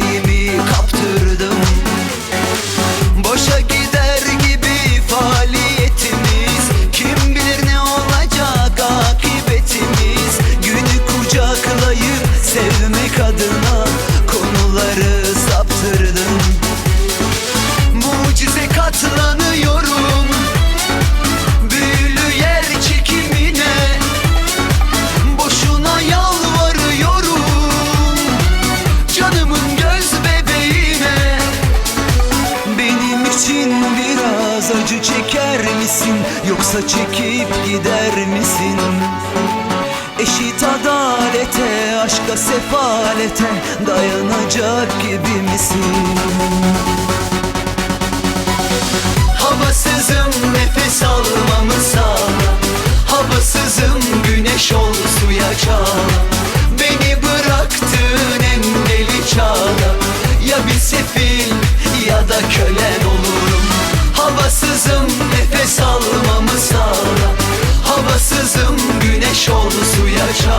she çeker misin yoksa çekip gider misin? Eşit adalete, aşka sefalete dayanacak gibi misin? Havasızım nefes almamı sağla Havasızım güneş ol suya çağla Beni bıraktın en deli çağla Ya bir sefil Havasızım nefes almamı sağla. Havasızım güneş ol suya çağla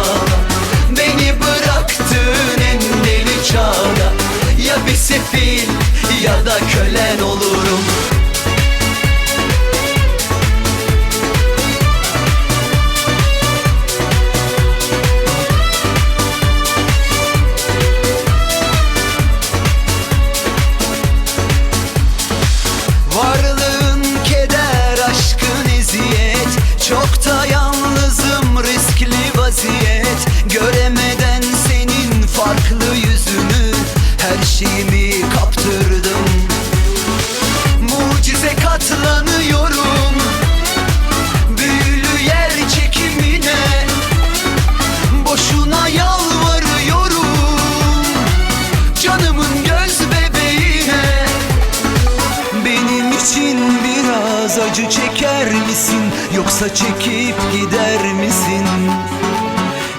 için biraz acı çeker misin? Yoksa çekip gider misin?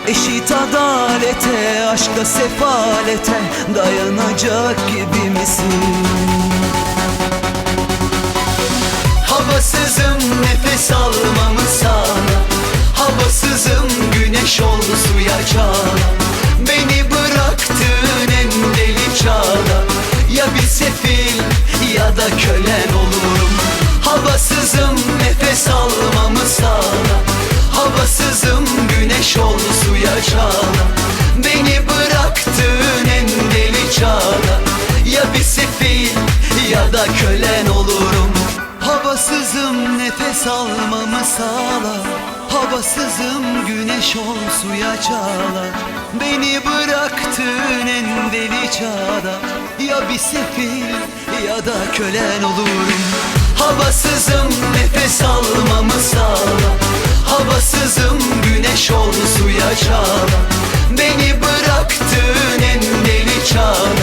Eşit adalete, aşka sefalete Dayanacak gibi misin? Havasızım nefes almamı sağla. Havasızım güneş ol suya çağla. Beni bıraktığın en deli çağda Ya bir sefil ya da kölen olurum Havasızım nefes almamı sağla. Havasızım güneş ol suya çağla. Beni bıraktığın en deli çağda Ya bir sefil ya da kölen olurum. Havasızım nefes almamı sağla. Havasızım güneş ol suya çağla. Beni bıraktığın en deli çağda Ya bir sefil ya da kölen olurum Havasızım nefes almamı sağla. Havasızım güneş ol suya çağla. Beni bıraktın en deli çağla.